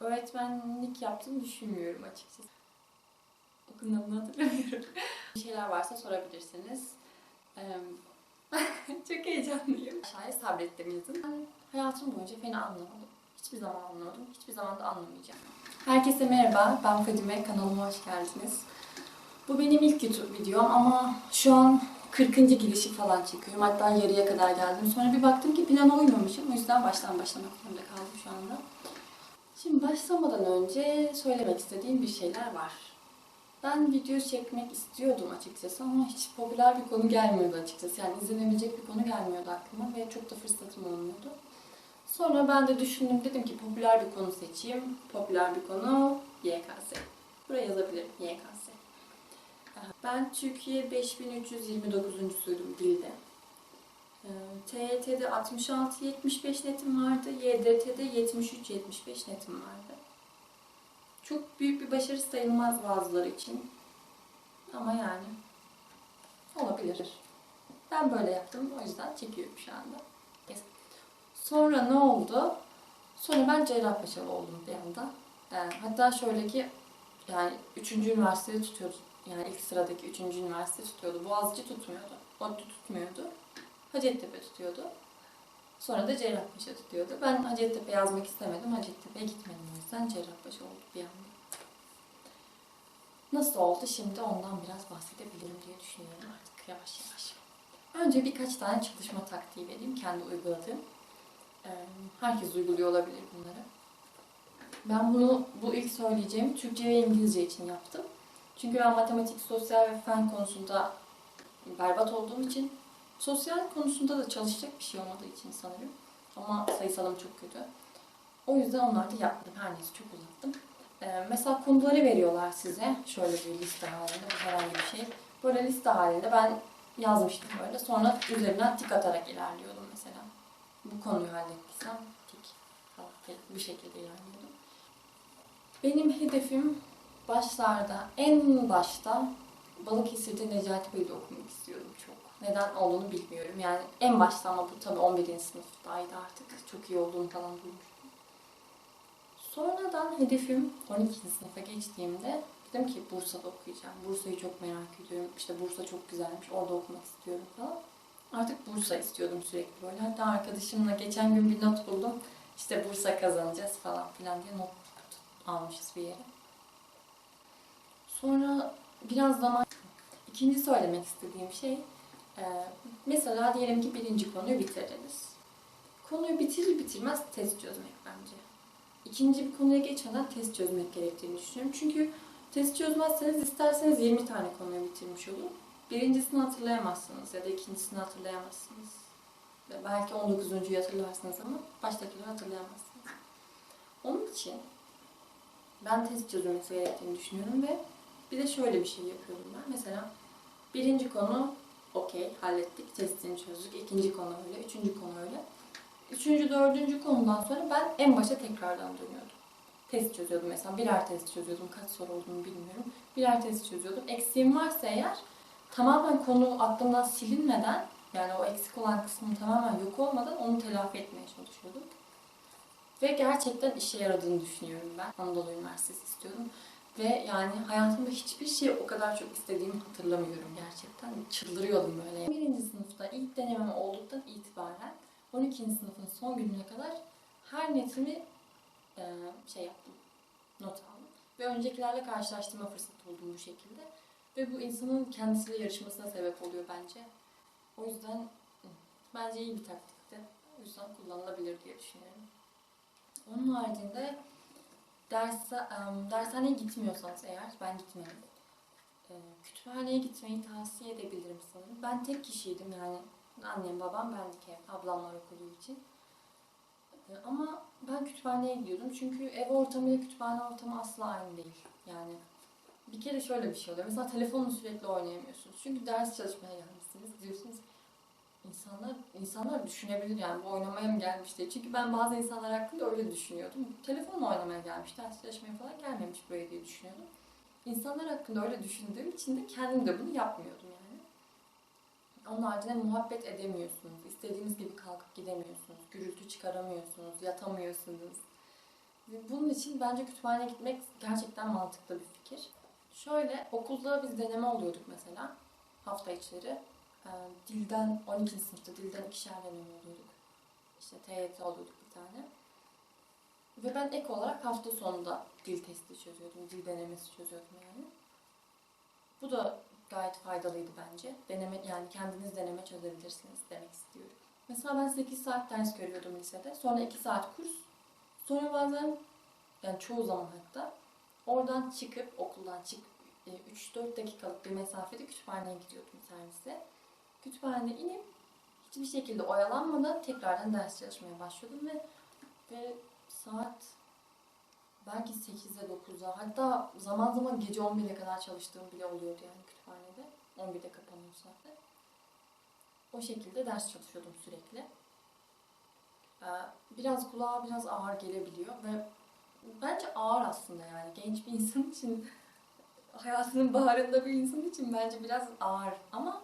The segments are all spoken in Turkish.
öğretmenlik yaptığını düşünmüyorum açıkçası. Okulun adını hatırlamıyorum. Bir şeyler varsa sorabilirsiniz. Çok heyecanlıyım. Aşağıya sabrettim yazın. Hayatım boyunca fena anlamadım. Hiçbir zaman anlamadım. Hiçbir zaman da anlamayacağım. Herkese merhaba. Ben Fadime. Kanalıma hoş geldiniz. Bu benim ilk YouTube videom ama şu an 40. girişi falan çekiyorum. Hatta yarıya kadar geldim. Sonra bir baktım ki plana uymamışım. O yüzden baştan başlamak zorunda kaldım şu anda. Şimdi başlamadan önce söylemek istediğim bir şeyler var. Ben video çekmek istiyordum açıkçası ama hiç popüler bir konu gelmiyordu açıkçası. Yani izlenebilecek bir konu gelmiyordu aklıma ve çok da fırsatım olmuyordu. Sonra ben de düşündüm dedim ki popüler bir konu seçeyim. Popüler bir konu YKS. Buraya yazabilirim YKS. Ben Türkiye 5329'uncusuydum dilde. TYT'de 66-75 netim vardı. YDT'de 73-75 netim vardı. Çok büyük bir başarı sayılmaz bazıları için. Ama yani olabilir. Ben böyle yaptım. O yüzden çekiyorum şu anda. Sonra ne oldu? Sonra ben Cerrahpaşalı oldum bir anda. Ee, hatta şöyle ki yani 3. üniversiteyi tutuyordu. Yani ilk sıradaki 3. üniversite tutuyordu. Boğaziçi tutmuyordu. ODTÜ tutmuyordu. Hacettepe tutuyordu. Sonra da Cerrahpaşa tutuyordu. Ben Hacettepe yazmak istemedim. Hacettepe'ye gitmedim o yüzden Cerrahpaşa oldu bir anda. Nasıl oldu şimdi ondan biraz bahsedebilirim diye düşünüyorum artık yavaş yavaş. Önce birkaç tane çalışma taktiği vereyim kendi uyguladığım. Ee, Herkes uyguluyor olabilir bunları. Ben bunu bu ilk söyleyeceğim Türkçe ve İngilizce için yaptım. Çünkü ben matematik, sosyal ve fen konusunda berbat olduğum için sosyal konusunda da çalışacak bir şey olmadığı için sanırım. Ama sayısalım çok kötü. O yüzden onları da yapmadım. Her neyse çok uzattım. Ee, mesela konuları veriyorlar size. Şöyle bir liste halinde, herhangi bir şey. Böyle liste halinde ben yazmıştım böyle. Sonra üzerinden tik atarak ilerliyordum mesela. Bu konuyu hallettiysem tik falan bu şekilde ilerliyordum. Benim hedefim başlarda, en başta Balıkesir'de Necati Bey'de okumak istiyordum. Neden olduğunu bilmiyorum. Yani en başta ama bu tabii 11. sınıftaydı artık. Çok iyi olduğunu falan duymuştum. Sonradan hedefim 12. sınıfa geçtiğimde dedim ki Bursa'da okuyacağım. Bursa'yı çok merak ediyorum. İşte Bursa çok güzelmiş. Orada okumak istiyorum falan. Artık Bursa istiyordum sürekli böyle. Hatta arkadaşımla geçen gün bir not buldum. İşte Bursa kazanacağız falan filan diye not almışız bir yere. Sonra biraz zaman ikinci söylemek istediğim şey mesela diyelim ki birinci konuyu bitirdiniz. Konuyu bitirir bitirmez test çözmek bence. İkinci bir konuya geçmeden test çözmek gerektiğini düşünüyorum. Çünkü test çözmezseniz isterseniz 20 tane konuyu bitirmiş olun. Birincisini hatırlayamazsınız ya da ikincisini hatırlayamazsınız. Belki 19.yu hatırlarsınız ama baştakileri hatırlayamazsınız. Onun için ben test çözülmesi gerektiğini düşünüyorum ve bir de şöyle bir şey yapıyorum ben. Mesela birinci konu okey hallettik, testini çözdük. İkinci konu öyle, üçüncü konu öyle. Üçüncü, dördüncü konudan sonra ben en başa tekrardan dönüyordum. Test çözüyordum mesela. Birer test çözüyordum. Kaç soru olduğunu bilmiyorum. Birer test çözüyordum. Eksiğim varsa eğer tamamen konu aklımdan silinmeden yani o eksik olan kısmın tamamen yok olmadan onu telafi etmeye çalışıyordum. Ve gerçekten işe yaradığını düşünüyorum ben. Anadolu Üniversitesi istiyordum. Ve yani hayatımda hiçbir şey o kadar çok istediğimi hatırlamıyorum gerçekten. Çıldırıyordum böyle. Birinci sınıfta ilk denemem olduktan itibaren 12. sınıfın son gününe kadar her netimi e, şey yaptım. Not aldım. Ve öncekilerle karşılaştırma fırsatı buldum bu şekilde. Ve bu insanın kendisiyle yarışmasına sebep oluyor bence. O yüzden bence iyi bir taktikti. O yüzden kullanılabilir diye düşünüyorum. Onun haricinde derse, em, dershaneye gitmiyorsanız eğer, ben gitmedim. Kütüphaneye gitmeyi tavsiye edebilirim sanırım. Ben tek kişiydim yani. Annem, babam, bendik ev. Ablamlar okuduğu için. Ama ben kütüphaneye gidiyordum. Çünkü ev ortamı ile kütüphane ortamı asla aynı değil. Yani bir kere şöyle bir şey oluyor. Mesela telefonla sürekli oynayamıyorsunuz. Çünkü ders çalışmaya gelmişsiniz. Diyorsunuz insanlar insanlar düşünebilir yani bu oynamaya mı gelmiş diye. Çünkü ben bazı insanlar hakkında öyle düşünüyordum. Telefonla oynamaya gelmiş, ders çalışmaya falan gelmemiş buraya diye düşünüyordum. İnsanlar hakkında öyle düşündüğüm için de kendim de bunu yapmıyordum yani. Onun haricinde muhabbet edemiyorsunuz. İstediğiniz gibi kalkıp gidemiyorsunuz. Gürültü çıkaramıyorsunuz. Yatamıyorsunuz. Bunun için bence kütüphaneye gitmek gerçekten mantıklı bir fikir. Şöyle okulda biz deneme oluyorduk mesela hafta içleri. Ee, dilden 12. sınıfta dilden ikişer deneme oluyorduk. İşte TYT oluyorduk bir tane. Ve ben ek olarak hafta sonunda dil testi çözüyordum. Dil denemesi çözüyordum yani. Bu da gayet faydalıydı bence. Deneme yani kendiniz deneme çözebilirsiniz demek istiyorum. Mesela ben 8 saat ders görüyordum lisede. Sonra 2 saat kurs. Sonra bazen yani çoğu zaman hatta oradan çıkıp okuldan çık 3-4 dakikalık bir mesafede kütüphaneye gidiyordum servise. Kütüphanede inip hiçbir şekilde oyalanmadan tekrardan ders çalışmaya başlıyordum ve ve saat belki 8'e 9'a hatta zaman zaman gece 11'e kadar çalıştığım bile oluyordu yani kütüphanede. 11'de kapanıyor saatte. O şekilde ders çalışıyordum sürekli. Biraz kulağa biraz ağır gelebiliyor ve bence ağır aslında yani genç bir insan için hayatının baharında bir insan için bence biraz ağır ama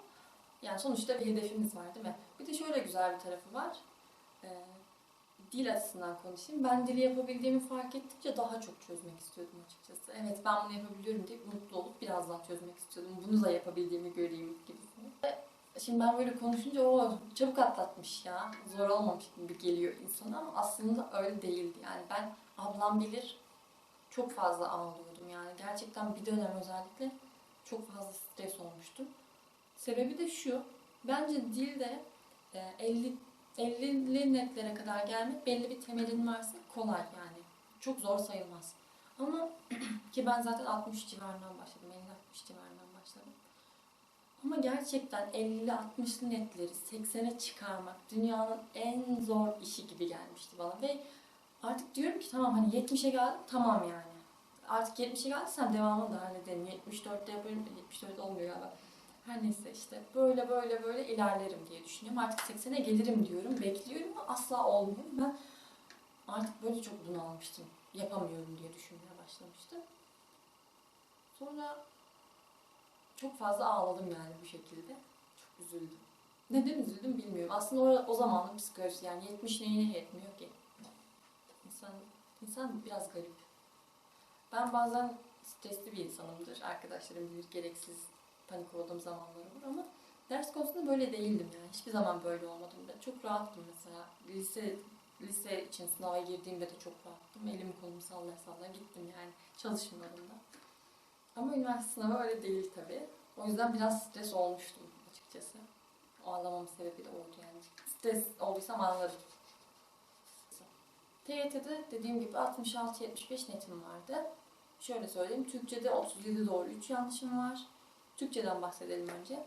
yani sonuçta bir hedefimiz var değil mi? Bir de şöyle güzel bir tarafı var. Ee, dil açısından konuşayım. Ben dili yapabildiğimi fark ettikçe daha çok çözmek istiyordum açıkçası. Evet ben bunu yapabiliyorum deyip mutlu olup biraz daha çözmek istiyordum. Bunu da yapabildiğimi göreyim gibisini. Şimdi ben böyle konuşunca o çabuk atlatmış ya. Zor olmamış gibi geliyor insana ama aslında öyle değildi. Yani ben ablam bilir çok fazla ağlıyordum yani. Gerçekten bir dönem özellikle çok fazla stres olmuştum. Sebebi de şu. Bence dilde e, 50 50'li netlere kadar gelmek belli bir temelin varsa kolay yani. Çok zor sayılmaz. Ama ki ben zaten 60 civarından başladım. 50-60 civarından başladım. Ama gerçekten 50-60'lı netleri 80'e çıkarmak dünyanın en zor işi gibi gelmişti bana. Ve artık diyorum ki tamam hani 70'e geldim tamam yani. Artık 70'e geldiysem devamını da hallederim. 74'te yaparım. 74 olmuyor galiba. Her neyse işte böyle böyle böyle ilerlerim diye düşünüyorum. Artık 80'e gelirim diyorum. Bekliyorum ama asla olmuyor. Ben artık böyle çok bunalmıştım. Yapamıyorum diye düşünmeye başlamıştım. Sonra çok fazla ağladım yani bu şekilde. Çok üzüldüm. Neden üzüldüm bilmiyorum. Aslında o, o zamanın psikolojisi yani 70 neyine yetmiyor ki. İnsan, insan biraz garip. Ben bazen stresli bir insanımdır. Arkadaşlarım bilir gereksiz panik olduğum zamanlar olur ama ders konusunda böyle değildim yani. Hiçbir zaman böyle olmadım. Ben çok rahattım mesela. Lise lise için sınava girdiğimde de çok rahattım. Elimi kolumu sallaya sallaya gittim yani çalışmıyordum da. Ama üniversite sınavı öyle değil tabii. O yüzden biraz stres olmuştum açıkçası. O ağlamamın sebebi de oydu yani. Stres olduysam ağlarım. TYT'de dediğim gibi 66-75 netim vardı. Şöyle söyleyeyim. Türkçe'de 37 doğru 3 yanlışım var. Türkçeden bahsedelim önce.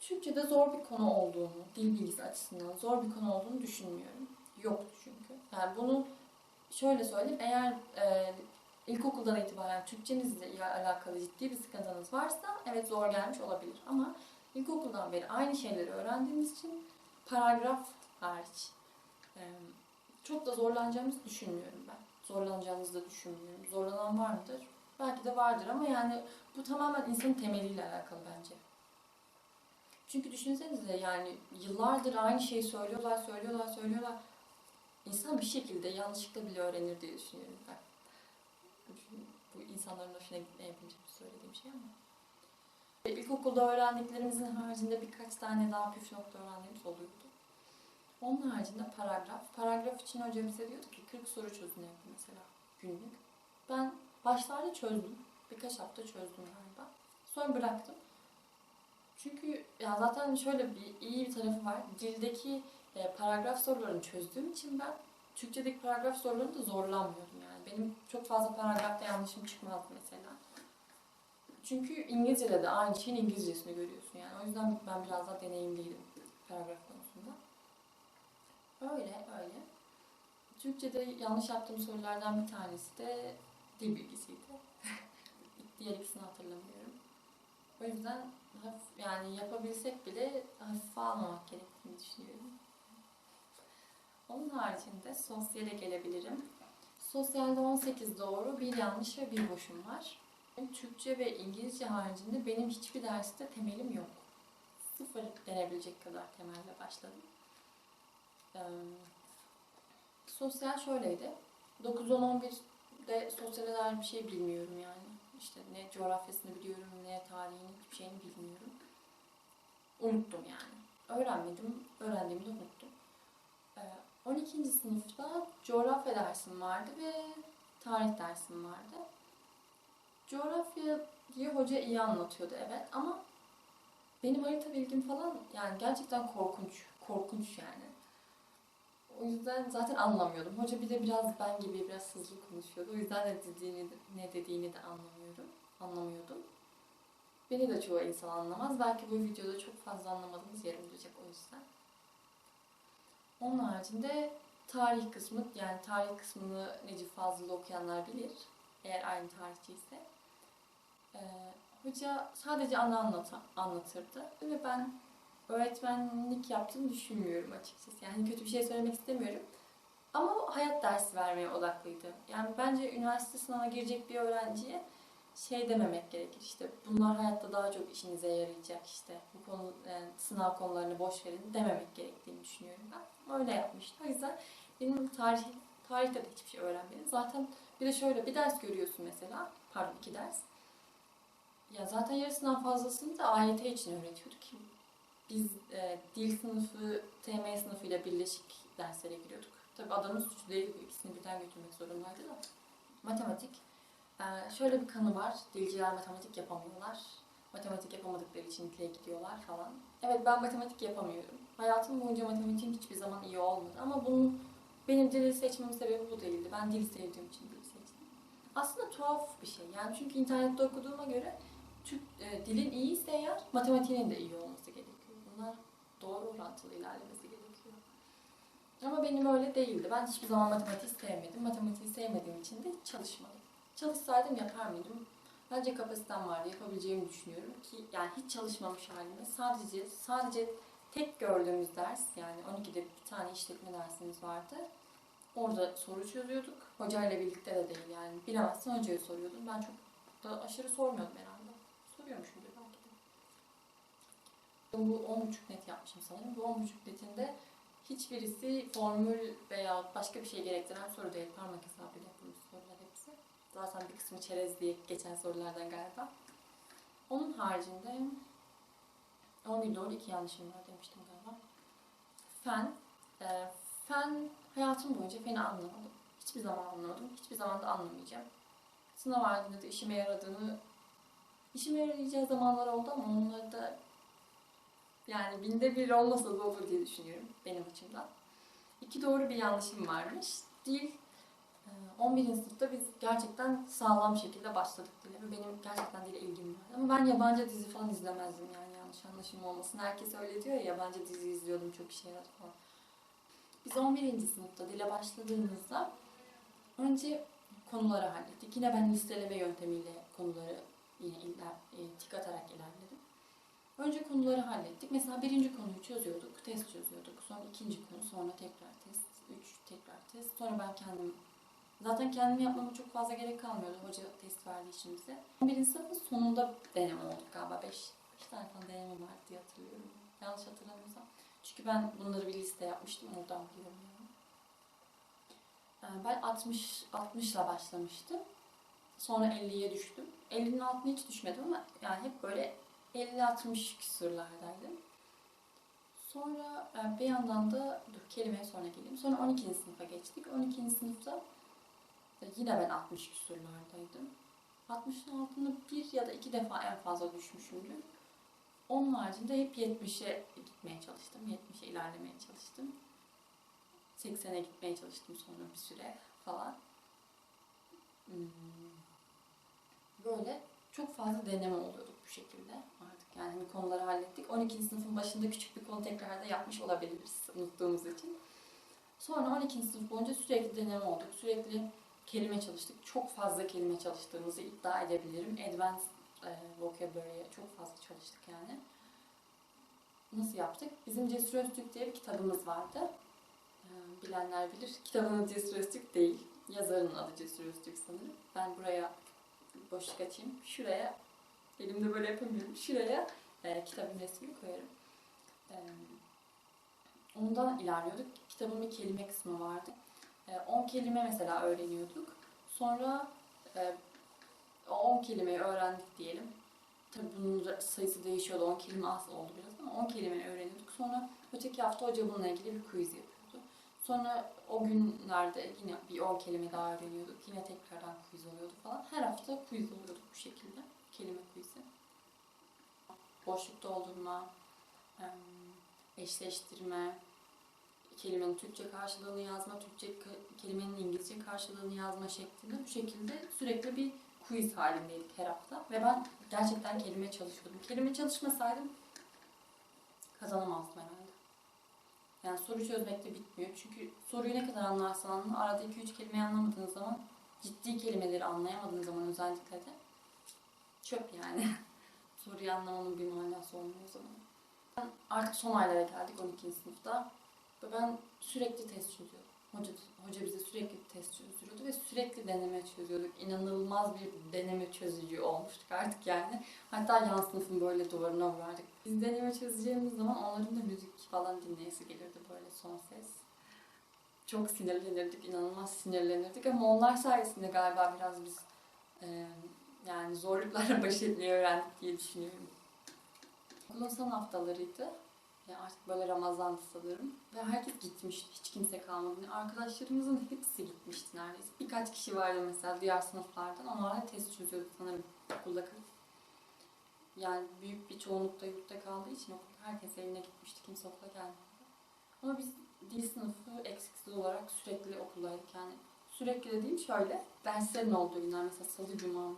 Türkçe'de zor bir konu olduğunu, dil bilgisi açısından zor bir konu olduğunu düşünmüyorum. Yoktu çünkü. Yani bunu şöyle söyleyeyim. Eğer e, ilkokuldan itibaren Türkçenizle alakalı ciddi bir sıkıntınız varsa evet zor gelmiş olabilir. Ama ilkokuldan beri aynı şeyleri öğrendiğimiz için paragraf hariç e, çok da zorlanacağımızı düşünmüyorum ben. Zorlanacağımızı da düşünmüyorum. Zorlanan var mıdır? Belki de vardır ama yani bu tamamen insanın temeliyle alakalı bence. Çünkü düşünsenize yani yıllardır aynı şeyi söylüyorlar, söylüyorlar, söylüyorlar. İnsan bir şekilde yanlışlıkla bile öğrenir diye düşünüyorum ben. Bu insanların hoşuna gitmeye yapınca söylediğim şey ama. İlkokulda öğrendiklerimizin haricinde birkaç tane daha püf nokta öğrendiğimiz oluyordu. Onun haricinde paragraf. Paragraf için hocam bize diyordu ki 40 soru çözün evde mesela günlük. Ben başlarda çözdüm. Birkaç hafta çözdüm galiba. Sonra bıraktım. Çünkü ya zaten şöyle bir iyi bir tarafı var. Dildeki e, paragraf sorularını çözdüğüm için ben Türkçedeki paragraf sorularını da zorlanmıyordum yani. Benim çok fazla paragrafta yanlışım çıkmazdı mesela. Çünkü İngilizce'de de aynı şeyin İngilizcesini görüyorsun yani. O yüzden ben biraz daha deneyimliydim paragraf konusunda. Öyle öyle. Türkçe'de yanlış yaptığım sorulardan bir tanesi de dil bilgisiydi. Diğer ikisini hatırlamıyorum. O yüzden hafif, yani yapabilsek bile hafife almamak gerektiğini düşünüyorum. Onun haricinde sosyale gelebilirim. Sosyalde 18 doğru, bir yanlış ve bir boşum var. Türkçe ve İngilizce haricinde benim hiçbir derste temelim yok. Sıfır denebilecek kadar temelle başladım. Ee, sosyal şöyleydi. 9-10-11'de sosyal dair bir şey bilmiyorum yani. İşte ne coğrafyasını biliyorum ne tarihini hiçbir şeyini bilmiyorum. Unuttum yani. Öğrenmedim, öğrendiğimi de unuttum. Ee, 12. sınıfta coğrafya dersim vardı ve tarih dersim vardı. Coğrafyayı hoca iyi anlatıyordu evet ama benim harita bilgim falan yani gerçekten korkunç. Korkunç yani. O yüzden zaten anlamıyordum. Hoca bir de biraz ben gibi biraz hızlı konuşuyordu. O yüzden ne dediğini, ne dediğini de anlamıyorum. Anlamıyordum. Beni de çoğu insan anlamaz. Belki bu videoda çok fazla anlamadığımız yer olacak o yüzden. Onun haricinde tarih kısmı, yani tarih kısmını Necip Fazıl'da okuyanlar bilir. Eğer aynı tarihçiyse. Ee, hoca sadece ana anlata, anlatırdı. Ve ben öğretmenlik yaptığını düşünmüyorum açıkçası. Yani kötü bir şey söylemek istemiyorum. Ama hayat dersi vermeye odaklıydı. Yani bence üniversite sınavına girecek bir öğrenciye şey dememek gerekir işte bunlar hayatta daha çok işinize yarayacak işte bu konu yani sınav konularını boş verin dememek gerektiğini düşünüyorum ben. Öyle yapmıştı. O yüzden benim tarih tarihte de hiçbir şey öğrenmedim. Zaten bir de şöyle bir ders görüyorsun mesela. Pardon iki ders. Ya zaten yarısından fazlasını da AYT için öğretiyordu ki biz e, dil sınıfı, TM sınıfıyla birleşik derslere giriyorduk. Tabii adamın suçu değil, ikisini birden götürmek zorundaydı da. Matematik. E, şöyle bir kanı var, dilciler matematik yapamıyorlar. Matematik yapamadıkları için dile gidiyorlar falan. Evet ben matematik yapamıyorum. Hayatım boyunca matematiğim hiçbir zaman iyi olmadı ama bunun benim dili seçmemin sebebi bu değildi. Ben dil sevdiğim için dili seçtim. Aslında tuhaf bir şey. Yani çünkü internette okuduğuma göre Türk e, dilin iyiyse eğer matematiğinin de iyi olması. Bunlar doğru orantılı ilerlemesi gerekiyor. Ama benim öyle değildi. Ben hiçbir zaman matematiği sevmedim. Matematiği sevmediğim için de çalışmadım. Çalışsaydım yapar mıydım? Bence kapasitem vardı. Yapabileceğimi düşünüyorum ki yani hiç çalışmamış halimde sadece sadece tek gördüğümüz ders yani 12'de bir tane işletme dersimiz vardı. Orada soru çözüyorduk. Hocayla birlikte de değil yani. Bilemezsen hocaya soruyordum. Ben çok da aşırı sormuyordum herhalde. De. Bu 10.5 net yapmışım sanırım. Bu 10.5 netinde hiçbirisi formül veya başka bir şey gerektiren soru değil. Parmak hesabıyla yapılmış sorular hepsi. Zaten bir kısmı çerez diye geçen sorulardan galiba. Onun haricinde 11 doğru 2 yanlışım var demiştim galiba. Fen. E, fen hayatım boyunca feni anlamadım. Hiçbir zaman anlamadım. Hiçbir zaman da anlamayacağım. Sınav halinde de işime yaradığını işime yarayacağı zamanlar oldu ama onları da yani binde bir olmasa da olur diye düşünüyorum benim açımdan. İki doğru bir yanlışım varmış. Dil, 11. sınıfta biz gerçekten sağlam şekilde başladık dile ve benim gerçekten dile ilgim var. Ama ben yabancı dizi falan izlemezdim yani yanlış anlaşılma olmasın. Herkes öyle diyor ya yabancı dizi izliyordum çok işe yaradı falan. Biz 11. sınıfta dile başladığımızda önce konuları hallettik. Yine ben listeleme yöntemiyle konuları yine iler, e, tik atarak ilerledim. Önce konuları hallettik. Mesela birinci konuyu çözüyorduk, test çözüyorduk. Sonra ikinci konu, sonra tekrar test, üç tekrar test. Sonra ben kendim, zaten kendim yapmama çok fazla gerek kalmıyordu. Hoca test verdi işimize. Birinci sınıfın sonunda deneme olduk galiba. Beş, beş tane falan deneme var diye hatırlıyorum. Yanlış hatırlamıyorsam. Çünkü ben bunları bir liste yapmıştım, oradan biliyorum yani. Ben 60, 60 ile başlamıştım. Sonra 50'ye düştüm. 50'nin altına hiç düşmedim ama yani hep böyle 50-60 küsurlardaydım. Sonra e, bir yandan da, dur kelimeye sonra geleyim. Sonra 12. sınıfa geçtik. 12. sınıfta yine ben 60 küsurlardaydım. 60'ın altında bir ya da iki defa en fazla düşmüşümdür. Onun haricinde hep 70'e gitmeye çalıştım. 70'e ilerlemeye çalıştım. 80'e gitmeye çalıştım sonra bir süre falan. Hmm. Böyle çok fazla deneme oluyordu bu şekilde artık. Yani konuları hallettik. 12. sınıfın başında küçük bir konu tekrar da yapmış olabiliriz unuttuğumuz için. Sonra 12. sınıf boyunca sürekli deneme olduk. Sürekli kelime çalıştık. Çok fazla kelime çalıştığımızı iddia edebilirim. Advanced e, vocabulary'e çok fazla çalıştık yani. Nasıl yaptık? Bizim Cesur Öztürk diye bir kitabımız vardı. E, bilenler bilir. Kitabın adı Cesur Öztürk değil. Yazarının adı Cesur Öztürk sanırım. Ben buraya boşluk açayım. Şuraya, elimde böyle yapamıyorum. Şuraya e, kitabın resmini koyarım. E, ondan ilerliyorduk. Kitabın bir kelime kısmı vardı. e, 10 kelime mesela öğreniyorduk. Sonra e, o 10 kelimeyi öğrendik diyelim. Tabii bunun sayısı değişiyordu. 10 kelime az oldu biraz ama 10 kelimeyi öğreniyorduk. Sonra öteki hafta hoca bununla ilgili bir quiz yapıyordu. Sonra o günlerde yine bir 10 kelime daha öğreniyorduk. Yine tekrardan quiz oluyordu falan. Her hafta quiz oluyordu bu şekilde. Kelime quiz'i. Boşluk doldurma, eşleştirme, kelimenin Türkçe karşılığını yazma, Türkçe kelimenin İngilizce karşılığını yazma şeklinde bu şekilde sürekli bir quiz halindeydik her hafta. Ve ben gerçekten kelime çalışıyordum. Kelime çalışmasaydım kazanamazdım herhalde. Yani soru çözmek de bitmiyor. Çünkü soruyu ne kadar anlarsan anla, arada 2-3 kelimeyi anlamadığınız zaman, ciddi kelimeleri anlayamadığınız zaman özellikle de çöp yani. Soruyu anlamanın bir manası olmuyor o zaman. Artık son aylara geldik 12. sınıfta. Ve ben sürekli test çözüyordum. Hoca, hoca bize sürekli test çözdürüyordu ve sürekli deneme çözüyorduk. İnanılmaz bir deneme çözücü olmuştuk artık yani. Hatta yan sınıfın böyle duvarına vurardık. Biz deneme çözeceğimiz zaman onların da müzik falan dinleyesi gelirdi böyle son ses. Çok sinirlenirdik, inanılmaz sinirlenirdik ama onlar sayesinde galiba biraz biz e, yani zorluklarla baş etmeyi öğrendik diye düşünüyorum. Okulun son haftalarıydı. Ya artık böyle Ramazan'dı sanırım. Ve herkes gitmişti. Hiç kimse kalmadı. Yani arkadaşlarımızın hepsi gitmişti neredeyse. Birkaç kişi vardı mesela diğer sınıflardan. Onlar da test çözüyordu sanırım okulda kalıp. Yani büyük bir çoğunlukta yurtta kaldığı için okul, herkes evine gitmişti. Kimse okula gelmedi. Ama biz dil sınıfı eksiksiz olarak sürekli okuldaydık. Yani sürekli dediğim şöyle. Derslerin olduğu günler mesela salı cuma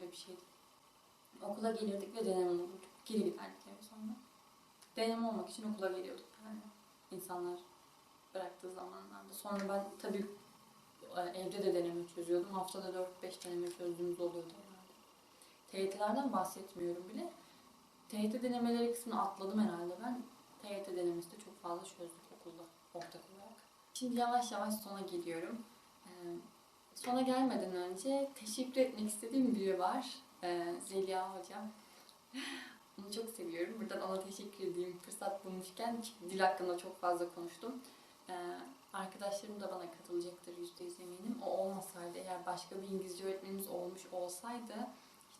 Böyle bir şeydi. Okula gelirdik ve deneme olurduk. Geri giderdik eve sonra. Deneme olmak için okula geliyorduk yani. İnsanlar bıraktığı zamanlarda. Sonra ben tabii e, evde de deneme çözüyordum. Haftada 4-5 deneme çözdüğümüz oluyordu herhalde. TYT'lerden bahsetmiyorum bile. TYT denemeleri kısmını atladım herhalde ben. TYT denemesi de çok fazla çözdük okulda, ortak olarak. Şimdi yavaş yavaş sona geliyorum. Ee, sona gelmeden önce teşekkür etmek istediğim biri var. Ee, Zeliha Hocam. Onu çok seviyorum. Buradan ona teşekkür edeyim fırsat bulmuşken. Dil hakkında çok fazla konuştum. Ee, arkadaşlarım da bana katılacaktır yüzde yüz eminim. O olmasaydı, eğer başka bir İngilizce öğretmenimiz olmuş olsaydı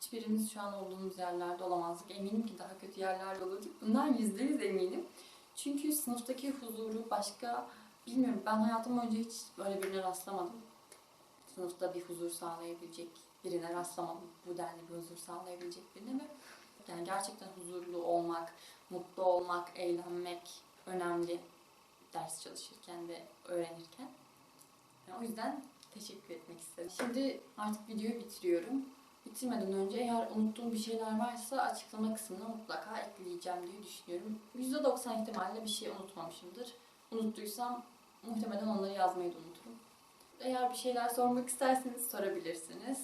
hiçbirimiz şu an olduğumuz yerlerde olamazdık. Eminim ki daha kötü yerlerde olurduk. Bundan yüzde yüz eminim. Çünkü sınıftaki huzuru başka, bilmiyorum ben hayatım boyunca hiç böyle birine rastlamadım. Sınıfta bir huzur sağlayabilecek birine rastlamadım. Bu denli bir huzur sağlayabilecek birine ve yani gerçekten huzurlu olmak, mutlu olmak, eğlenmek önemli ders çalışırken ve öğrenirken. Yani o yüzden teşekkür etmek istedim. Şimdi artık videoyu bitiriyorum. Bitirmeden önce eğer unuttuğum bir şeyler varsa açıklama kısmına mutlaka ekleyeceğim diye düşünüyorum. %90 ihtimalle bir şey unutmamışımdır. Unuttuysam muhtemelen onları yazmayı da unuturum. Eğer bir şeyler sormak isterseniz sorabilirsiniz.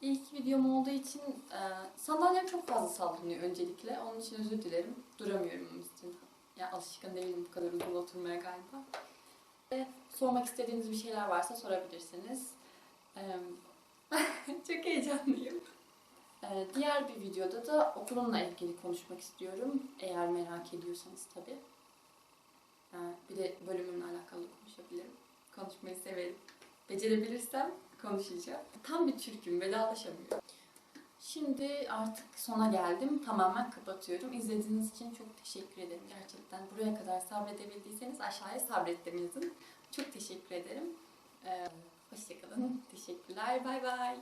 İlk videom olduğu için e, sandalyem çok fazla sallanıyor öncelikle. Onun için özür dilerim. Duramıyorum onun için. Ya alışkın değilim bu kadar uzun oturmaya galiba. Ve sormak istediğiniz bir şeyler varsa sorabilirsiniz. E, çok heyecanlıyım. E, diğer bir videoda da okulumla ilgili konuşmak istiyorum. Eğer merak ediyorsanız tabii. E, bir de bölümümle alakalı konuşabilirim. Konuşmayı severim. Becerebilirsem konuşacağım. Tam bir Türk'üm, vedalaşamıyorum. Şimdi artık sona geldim. Tamamen kapatıyorum. İzlediğiniz için çok teşekkür ederim gerçekten. Buraya kadar sabredebildiyseniz aşağıya sabrettim yazın. Çok teşekkür ederim. Ee, hoşçakalın. Teşekkürler. Bay bay.